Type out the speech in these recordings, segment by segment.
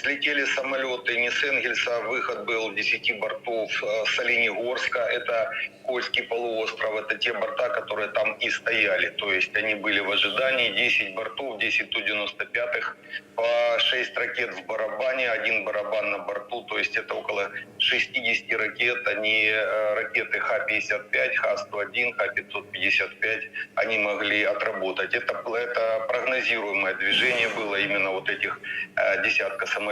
Взлетели самолеты не с Энгельса, выход был 10 бортов э, с Оленегорска, это Кольский полуостров, это те борта, которые там и стояли, то есть они были в ожидании, 10 бортов, 10 Ту-95, по 6 ракет в барабане, один барабан на борту, то есть это около 60 ракет, они э, ракеты Х-55, Х-101, Х-555, они могли отработать. Это, это прогнозируемое движение было именно вот этих э, десятка самолетов.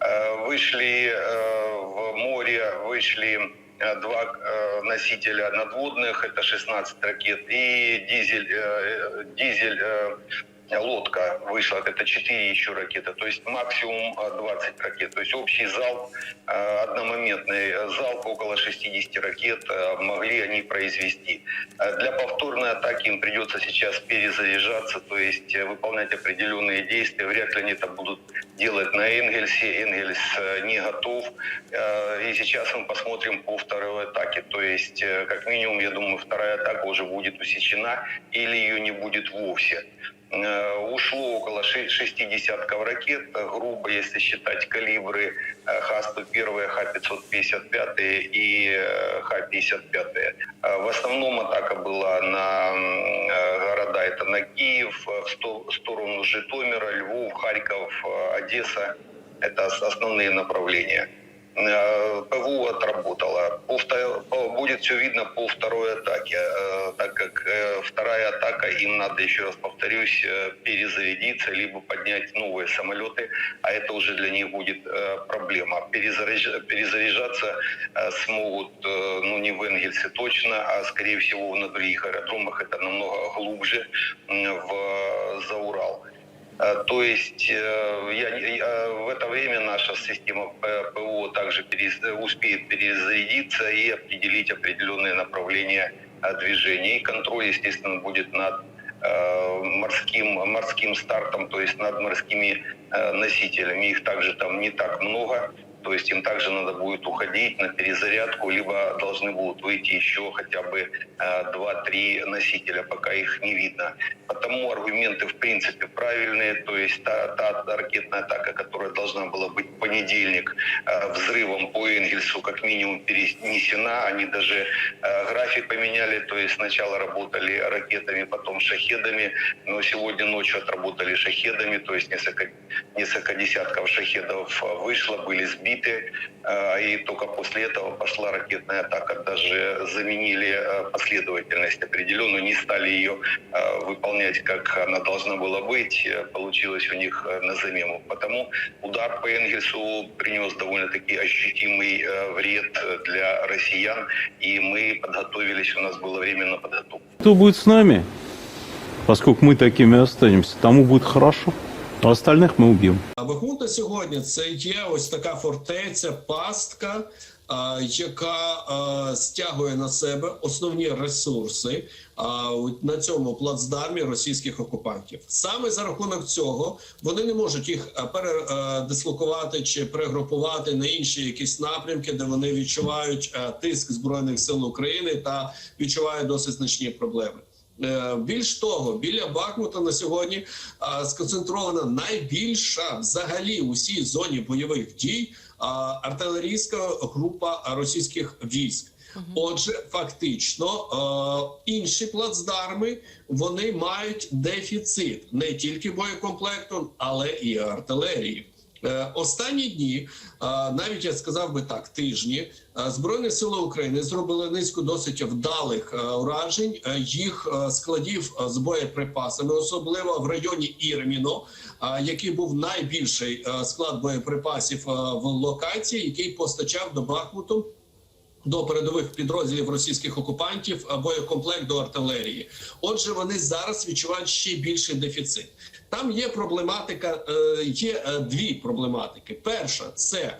Э, вышли э, в море, вышли э, два э, носителя надводных, это 16 ракет, и дизель, э, дизель э, лодка вышла, это 4 еще ракеты, то есть максимум э, 20 ракет. То есть общий залп, э, одномоментный залп около 60 ракет э, могли они произвести. Э, Для повторной атаки им придется сейчас перезаряжаться, то есть э, выполнять определенные действия. Вряд ли они это будут делать на Энгельсе. Энгельс э, не готов. Э, И сейчас мы посмотрим по второй атаке. То есть, э, как минимум, я думаю, вторая атака уже будет усечена или ее не будет вовсе. Э, Ушло около ши- шести десятков ракет, э, грубо, если считать калибры э, Х-101, Х-555 и э, Х-55. Э, В основном атака была на м, э, города, это на Киев, э, в сто- в сторону Житомира, Львов, Харьков, э, Одесса. Это ос- основные направления. Э, ПВО отработала. По вто- по- Будет все видно по второй атаке, э, так как э, вторая атака, им надо, еще раз повторюсь, перезарядиться, либо поднять новые самолеты, а это уже для них будет проблема. Перезаряж- Перезаряжаться смогут, ну не в Энгельсе точно, а скорее всего на других аэродромах, это намного глубже, в за Урал. Э, То есть э, я, я- в это время наша система П- ПО также перез- успеет перезарядиться и определить определенные направления э, движения. И контроль, естественно, будет над э, морским, морским стартом, то есть над морскими э, носителями. Их также там не так много. То есть им также надо будет уходить на перезарядку, либо должны будут выйти еще хотя бы э, 2-3 носителя, пока их не видно. Потому аргументы в принципе правильные. То есть та, та ракетная атака, которая должна была быть в понедельник э, взрывом по Энгельсу, как минимум перенесена. Они даже э, график поменяли. То есть сначала работали ракетами, потом шахедами. Но сегодня ночью отработали шахедами. То есть несколько, несколько десятков шахедов э, вышло, были сбиты. Э, И только после этого пошла ракетная атака. Даже заменили э, последовательность определенную, не стали ее выполнять, как она должна была быть. Э, Получилось у них э, на замену. Потому удар по Энгельсу принес довольно-таки ощутимый э, вред для россиян. И мы подготовились, у нас было время на подготовку. Кто будет с нами, поскольку мы такими останемся, тому будет хорошо. Мы убьем. А Бахмут сьогодні це є ось така фортеця, пастка, яка стягує на себе основні ресурси а, на цьому плацдармі російських окупантів. Саме за рахунок цього вони не можуть їх передислокувати чи перегрупувати на інші якісь напрямки, де вони відчувають тиск збройних сил України та відчувають досить значні проблеми. Е, Більш того, біля Бахмута на сьогодні сконцентрована найбільша взагалі у всій зоні бойових дій артилерійська група російських військ. Отже, фактично е, інші плацдарми вони мають дефіцит не тільки боєкомплекту, але і артилерії. Е, Останні дні, навіть я сказав би так, тижні, е, збройні сили України зробили низку досить вдалих е, уражень їх складів з боєприпасами, особливо в районі Ірміно, який був найбільший склад боєприпасів в локації, який постачав до Бахмуту до передових підрозділів російських окупантів боєкомплект до артилерії. Отже, вони зараз відчувають ще більший дефіцит. Там є проблематика, е, є е, дві проблематики. Перша це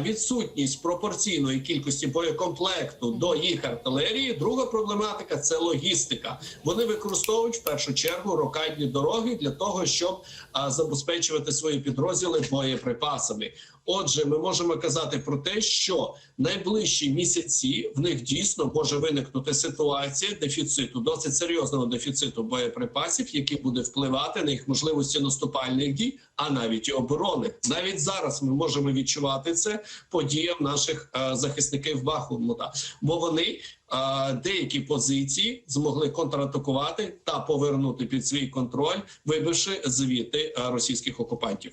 відсутність пропорційної кількості боєкомплекту до їх артилерії. Друга проблематика це логістика. Вони використовують в першу чергу рокадні дороги для того, щоб забезпечувати свої підрозділи боєприпасами. Отже, ми можемо казати про те, що найближчі місяці в них дійсно може виникнути ситуація дефіциту, досить серйозного дефіциту боєприпасів, який буде впливати на їх можливості наступальних дій, а навіть і оборони. Навіть зараз ми можемо відчувати це по діям наших е, захисників Бахмута, бо вони е, деякі позиції змогли контратакувати та повернути під свій контроль, вибивши звідти е, російських окупантів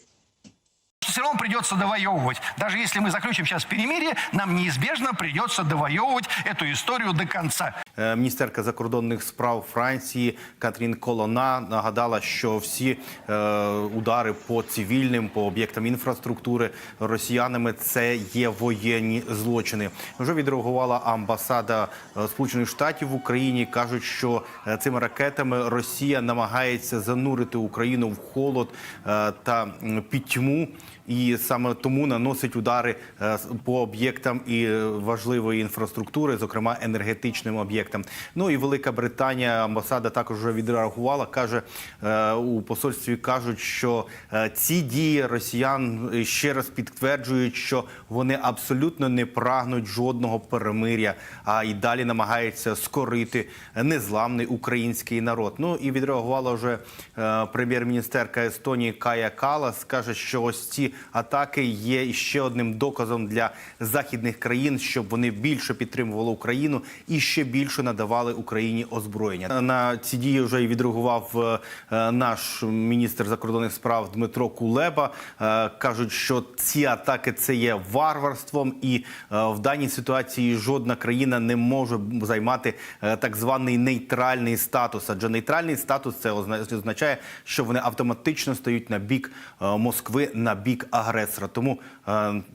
все равно придется довоевывать. Даже если мы заключим сейчас перемирие, нам неизбежно придется довоевывать эту историю до конца. Е, Міністерка закордонних справ Франції Катрін Колона нагадала, що всі е, удари по цивільним, по об'єктам інфраструктури росіянами це є воєнні злочини. Вже відреагувала амбасада е, Сполучених Штатів в Україні. кажуть, що цими ракетами Росія намагається занурити Україну в холод та пітьму. І саме тому наносить удари по об'єктам і важливої інфраструктури, зокрема енергетичним об'єктам. Ну і Велика Британія амбасада також вже відреагувала. каже е, у посольстві, кажуть, що е, ці дії росіян ще раз підтверджують, що вони абсолютно не прагнуть жодного перемиря, а й далі намагаються скорити незламний український народ. Ну і відреагувала вже е, прем'єр-міністерка Естонії Кая Калас. каже, що ось ці атаки є ще одним доказом для західних країн, щоб вони більше підтримували Україну і ще більше надавали Україні озброєння. На ці дії вже й відреагував е, наш міністр закордонних справ Дмитро Кулеба. Е, кажуть, що ці атаки це є варварством, і е, в даній ситуації жодна країна не може займати так званий нейтральний статус. Адже нейтральний статус це озна- означає, що вони автоматично стають на бік Москви, на бік агресора. Тому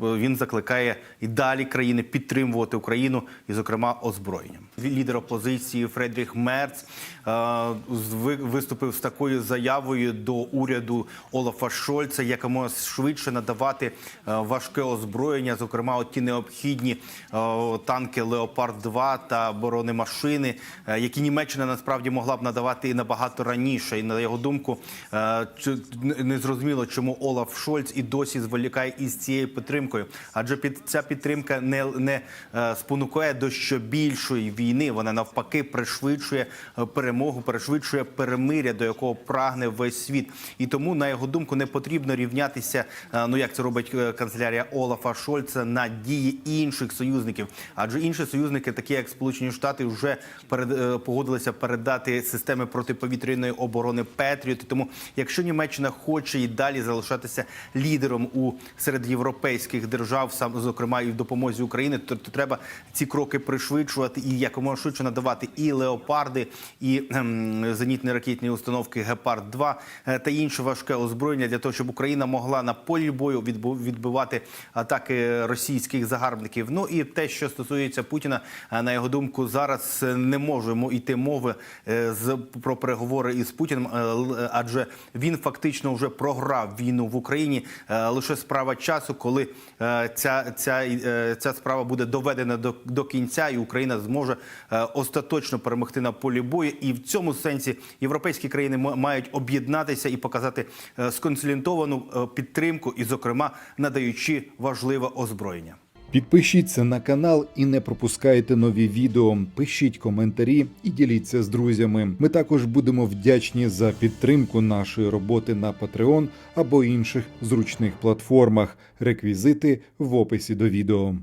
він закликає і далі країни підтримувати Україну, і, зокрема, озброєнням. Лідер опозиції Фредріх Мерц е, виступив з такою заявою до уряду Олафа Шольца, якомога швидше надавати е, важке озброєння, зокрема, от ті необхідні е, танки Леопард 2 та бронемашини, які Німеччина насправді могла б надавати і набагато раніше. І на його думку, е, не зрозуміло, чому Олаф Шольц і досі зволікає із цією підтримкою, адже під ця підтримка не, не спонукає до що більшої війни. Вона навпаки пришвидшує е, перемогу, пришвидшує перемиря, до якого прагне весь світ. І тому, на його думку, не потрібно рівнятися. е, Ну як це робить е, канцелярія Олафа Шольца на дії інших союзників, адже інші союзники, такі як Сполучені Штати, вже перед погодилися передати системи протиповітряної оборони Петріот. Тому, якщо Німеччина хоче і далі залишатися лідером у серед європейських держав, сам зокрема і в допомозі України, то, то треба ці кроки пришвидшувати і якомога швидше надавати і леопарди, і ем, зенітні ракетні установки Гепард 2 е, та інше важке озброєння для того, щоб Україна могла на полі бою відбивати атаки російських загарбників. Ну і те, що стосується Путіна, е, на його думку, зараз не можемо йти мови е, з про переговори із Путіним, адже він фактично вже програв війну в Україні. Лише справа часу, коли ця, ця, ця справа буде доведена до, до кінця, і Україна зможе остаточно перемогти на полі бою. І в цьому сенсі європейські країни мають об'єднатися і показати е, сконсолідовану е, підтримку, і, зокрема, надаючи важливе озброєння. Підпишіться на канал і не пропускайте нові відео. Пишіть коментарі і діліться з друзями. Ми також будемо вдячні за підтримку нашої роботи на Patreon або інших зручних платформах. Реквізити в описі до відео.